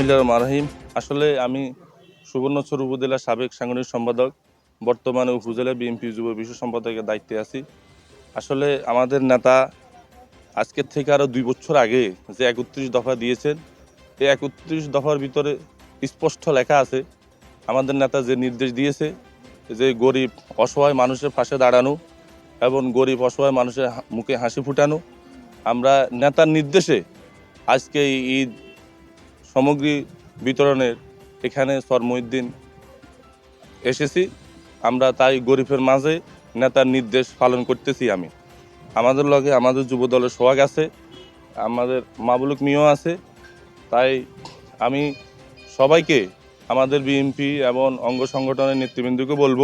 বিসমিল্লা মারহিম আসলে আমি সুবর্ণচর উপজেলার সাবেক সাংগঠনিক সম্পাদক, বর্তমানে উপজেলা বিএনপি যুব বিশ্ব সম্পাদকের দায়িত্বে আছি। আসলে আমাদের নেতা আজকের থেকে আরও দুই বছর আগে যে একত্রিশ দফা দিয়েছেন, এই একত্রিশ দফার ভিতরে স্পষ্ট লেখা আছে, আমাদের নেতা যে নির্দেশ দিয়েছে যে গরিব অসহায় মানুষের পাশে দাঁড়ানো এবং গরিব অসহায় মানুষের মুখে হাসি ফুটানো, আমরা নেতার নির্দেশে আজকে ঈদ সামগ্রী বিতরণের এখানে সরমুদ্দিন এসেছি। আমরা তাই গরিবের মাঝে নেতার নির্দেশ পালন করতেছি আমি। আমাদের লগে আমাদের যুব দলের সোহাগ আছে, আমাদের মাবুলুক মিও আছে। তাই আমি সবাইকে, আমাদের বিএনপি এবং অঙ্গ সংগঠনের নেতৃবৃন্দকে বলব,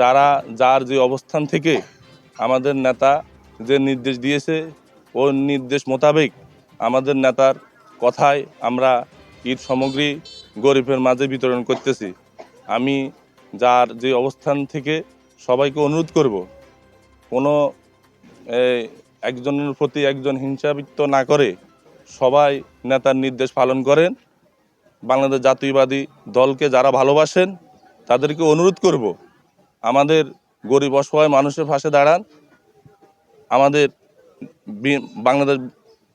যারা যার যে অবস্থান থেকে আমাদের নেতা যে নির্দেশ দিয়েছে ও নির্দেশ মোতাবেক আমাদের নেতার কথায় আমরা ঈদ সামগ্রী গরিবের মাঝে বিতরণ করতেছি। আমি যার যে অবস্থান থেকে সবাইকে অনুরোধ করব, কোনো একজনের প্রতি একজন হিংসাবৃত্ত না করে সবাই নেতার নির্দেশ পালন করেন। বাংলাদেশ জাতীয়বাদী দলকে যারা ভালোবাসেন, তাদেরকে অনুরোধ করব, আমাদের গরিব অসহায় মানুষের পাশে দাঁড়ান। আমাদের বাংলাদেশ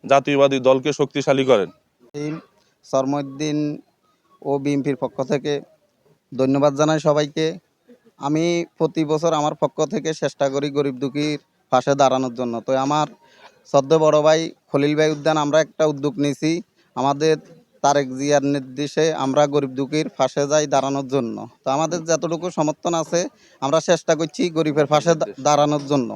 জাতীয়বাদী দলকে শক্তিশালী করেন। রহিম সরমুদ্দিন ও বিএনপির পক্ষ থেকে ধন্যবাদ জানাই সবাইকে। আমি প্রতি বছর আমার পক্ষ থেকে চেষ্টা করি গরিব দুঃখীর পাশে দাঁড়ানোর জন্য। তো আমার সদ্য বড় ভাই খলিল ভাই উদ্যান, আমরা একটা উদ্যোগ নিয়েছি আমাদের তারেক জিয়ার নির্দেশে আমরা গরিব দুঃখীর পাশে যাই দাঁড়ানোর জন্য। তো আমাদের যতটুকু সমর্থন আছে, আমরা চেষ্টা করছি গরিবের পাশে দাঁড়ানোর জন্য।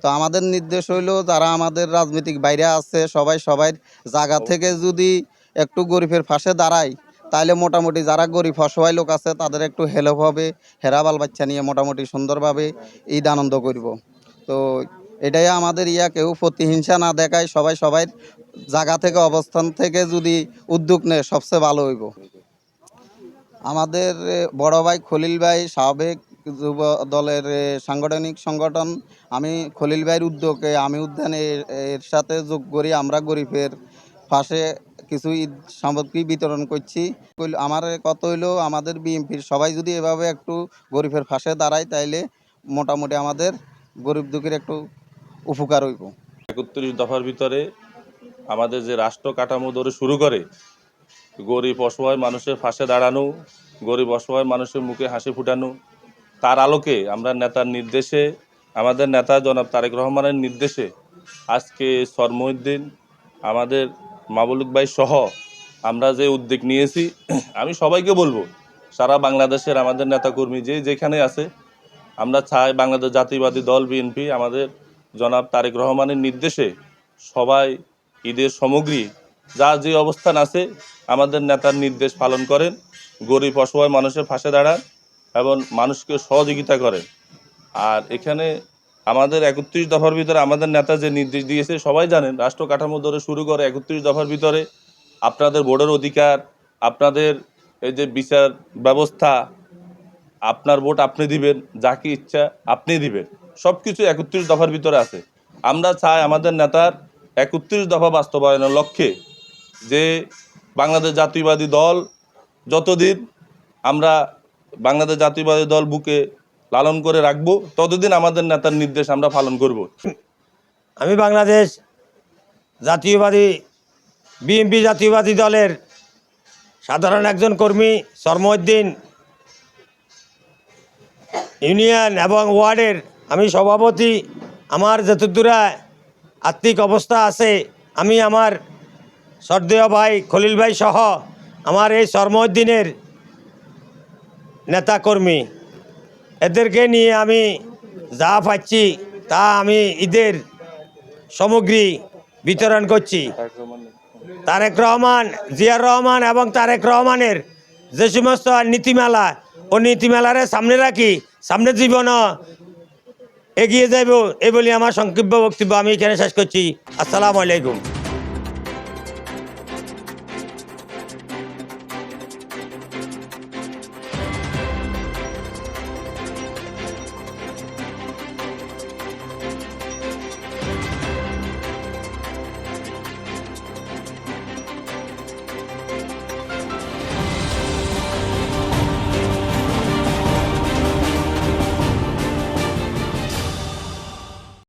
তো আমাদের নির্দেশ হইল যারা আমাদের রাজনৈতিক বাইরে আছে, সবাই সবাই জায়গা থেকে যদি একটু গরিবের পাশে দাঁড়ায় তাহলে মোটামুটি যারা গরিব অসহায় লোক আছে, তাদের একটু হেল্প হবে হেরাবাল বাচ্চা নিয়ে মোটামুটি সুন্দরভাবে ঈদ আনন্দ করব। তো এটাই আমাদের ইয়া, কেউ প্রতিহিংসা না দেখায়, সবাই সবাই জায়গা থেকে, অবস্থান থেকে যদি উদ্যোগ নেয়, সবচেয়ে ভালো হইব। আমাদের বড় ভাই খলিল ভাই সাবেক যুব দলের সাংগঠনিক সংগঠন, আমি খলিল ভাইয়ের উদ্যোগে আমি উদ্যানে এর- সাথে যোগ করি, আমরা গরিবের পাশে কিছু ঈদ সামগ্রী বিতরণ করছি। আমার কত হইল, আমাদের বিএনপির সবাই যদি এভাবে একটু গরিবের পাশে দাঁড়ায়, তাইলে মোটামুটি আমাদের গরিব দুঃখীর একটু উপকার হইব। একত্রিশ দফার ভিতরে আমাদের যে রাষ্ট্র কাঠামো ধরে শুরু করে, গরিব অসহায় মানুষের পাশে দাঁড়ানো, গরিব অসহায় মানুষের মুখে হাসি ফুটানো তার আলোকে আমরা নেতার নির্দেশে, আমাদের নেতা জনাব তারেক রহমানের নির্দেশে আজকে সরমউদ্দিন আমাদের মাবলুক ভাই সহ আমরা যে উদ্যোগ নিয়েছি, আমি সবাইকে বলব, সারা বাংলাদেশের আমাদের নেতাকর্মী যে যেখানে আছে, আমরা চাই বাংলাদেশ জাতীয়বাদী দল, বিএনপি, আমাদের জনাব তারেক রহমানের নির্দেশে সবাই ঈদের সামগ্রী, যা যে অবস্থান আছে, আমাদের নেতার নির্দেশ পালন করেন, গরিব অসহায় মানুষের পাশে দাঁড়ান। এবং মানুষকে সহযোগিতা করেন আর এখানে আমাদের একত্রিশ দফার ভিতরে আমাদের নেতা যে নির্দেশ দিয়েছে, সবাই জানেন, রাষ্ট্র কাঠামো ধরে শুরু করে একত্রিশ দফার ভিতরে আপনাদের ভোটের অধিকার, আপনাদের এই যে বিচার ব্যবস্থা, আপনার ভোট আপনি দিবেন, যাকে ইচ্ছা আপনি দিবেন। সব কিছু একত্রিশ দফার ভিতরে আছে। আমরা চাই আমাদের নেতার একত্রিশ দফা বাস্তবায়নের লক্ষ্যে যে বাংলাদেশ জাতীয়বাদী দল যতদিন আমরা বাংলাদেশ জাতীয়বাদী দল বুকে লালন করে রাখব, ততদিন আমাদের নেতার নির্দেশ আমরা পালন করব। আমি বাংলাদেশ জাতীয়বাদী, বিএনপি জাতীয়বাদী দলের সাধারণ একজন কর্মী সরমউদ্দিন ইউনিয়ন এবং ওয়ার্ডের আমি সভাপতি। আমার যতদূরা আর্থিক অবস্থা আছে, আমি আমার সর্দেয় ভাই খলিল ভাই সহ আমার এই সরমউদ্দিনের নেতাকর্মী। এদেরকে নিয়ে আমি যা পাচ্ছি তা আমি ঈদের সামগ্রী বিতরণ করছি। তারেক রহমান, জিয়ার রহমান এবং তারেক রহমানের যে সমস্ত নীতিমালা, ও নীতিমালারে সামনে রাখি, সামনে জীবনও এগিয়ে যাইব এই বলে আমার সংক্ষিপ্ত বক্তব্য আমি এখানে শেষ করছি। আসসালামু আলাইকুম।